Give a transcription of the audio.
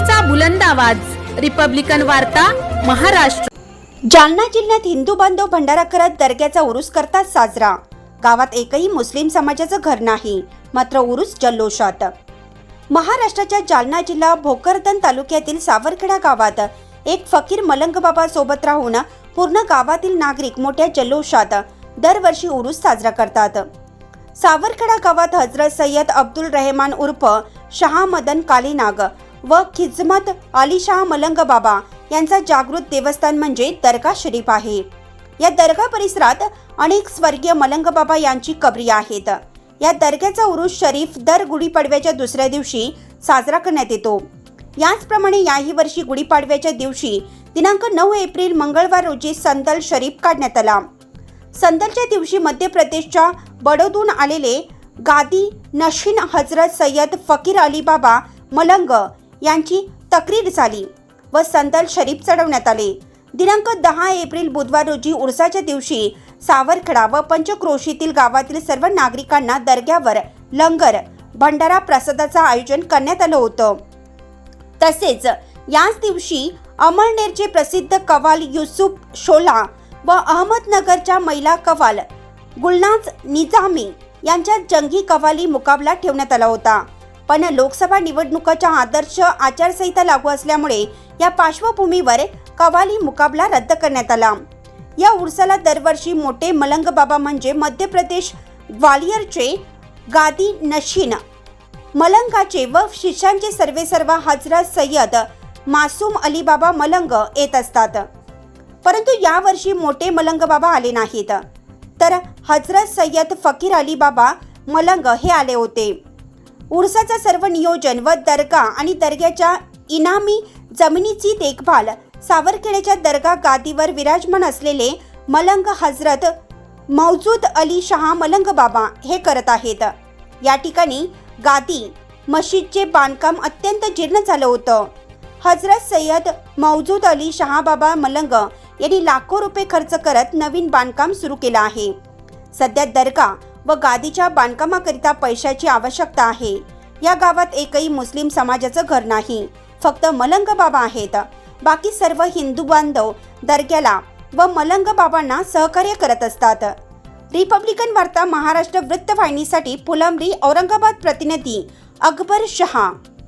लोकशाहीचा बुलंद आवाज. रिपब्लिकन वार्ता महाराष्ट्र. जालना जिल्ह्यात हिंदू बांधव भंडारा करत दर्ग्याचा उरूस करतात साजरा. गावात एकही मुस्लिम समाजाचं घर नाही मात्र उरूस जल्लोषात. महाराष्ट्राच्या जालना जिल्हा भोकरदन तालुक्यातील सावरखेडा गावात एक फकीर मलंग बाबा सोबत राहून पूर्ण गावातील नागरिक मोठ्या जल्लोषात दरवर्षी उरूस साजरा करतात. सावरखेडा गावात हजरत सय्यद अब्दुल रहमान उर्फ शहा मदन कालीनाग व खिजमत अलीशाह मलंग बाबा यांचा जागृत देवस्थान म्हणजे दर्गा शरीफ आहे. या दर्गा परिसरात अनेक स्वर्गीय मलंग बाबा यांची कबरी आहेत. या दर्ग्याचा उरुस शरीफ दर गुढीपाडव्याच्या दुसऱ्या दिवशी साजरा करण्यात येतो. याचप्रमाणे याही वर्षी गुढीपाडव्याच्या दिवशी दिनांक नऊ एप्रिल मंगळवार रोजी संदल शरीफ काढण्यात आला. संदलच्या दिवशी मध्य प्रदेशच्या बडोदून आलेले गादी नशीन हजरत सय्यद फकीर अली बाबा मलंग यांची तक्रीर झाली व संदल शरीफ चढवण्यात आले. दिनांक दहा एप्रिल बुधवार रोजी उर्साच्या दिवशी सावरखडा व पंचक्रोशीतील गावातील सर्व नागरिकांना दर्ग्यावर लंगर भंडारा प्रसादाचं आयोजन करण्यात आलं होतं. तसेच याच दिवशी अमळनेरचे प्रसिद्ध कवाल युसुफ शोला व अहमदनगरच्या महिला कवाल गुलनाज निजामी यांच्या जंगी कवाली मुकाबला ठेवण्यात आला होता. पण लोकसभा निवडणुकाच्या आदर्श आचारसंहिता लागू असल्यामुळे या पार्श्वभूमीवर कवाली मुकाबला रद्द करण्यात आला. या उर्साला दरवर्षी मोठे मलंग बाबा म्हणजे मध्य प्रदेश ग्वालियरचे गादी नशीन मलंगाचे व शिष्यांचे सर्वेसर्वा हजरत सय्यद मासूम अली बाबा मलंग येत असतात. परंतु यावर्षी मोठे मलंग बाबा आले नाहीत. तर हजरत सय्यद फकीर अली बाबा मलंग हे आले होते. उर्साचं सर्व नियोजन व दर्गा आणि दर्ग्याच्या इनामी जमिनीची देखभाल सावरखेड्याच्या दर्गा गादीवर विराजमान असलेले मलंग हजरत मौजूद अली शहा मलंग बाबा हे करत आहेत. या ठिकाणी गादी मशीदचे बांधकाम अत्यंत जीर्ण झालं होतं. हजरत सय्यद मौजूद अली शहाबाबा मलंग यांनी लाखो रुपये खर्च करत नवीन बांधकाम सुरू केलं आहे. सध्या दर्गा व गादीच्या बांधकामाकरिता पैशाची आवश्यकता आहे. या गावात एकही मुस्लिम समाजाचं घर नाही. फक्त मलंग बाबा आहेत. बाकी सर्व हिंदू बांधव दर्ग्याला व मलंग बाबांना सहकार्य करत असतात. रिपब्लिकन वार्ता महाराष्ट्र वृत्तवाहिनीसाठी फुलंब्री औरंगाबाद प्रतिनिधी अकबर शहा.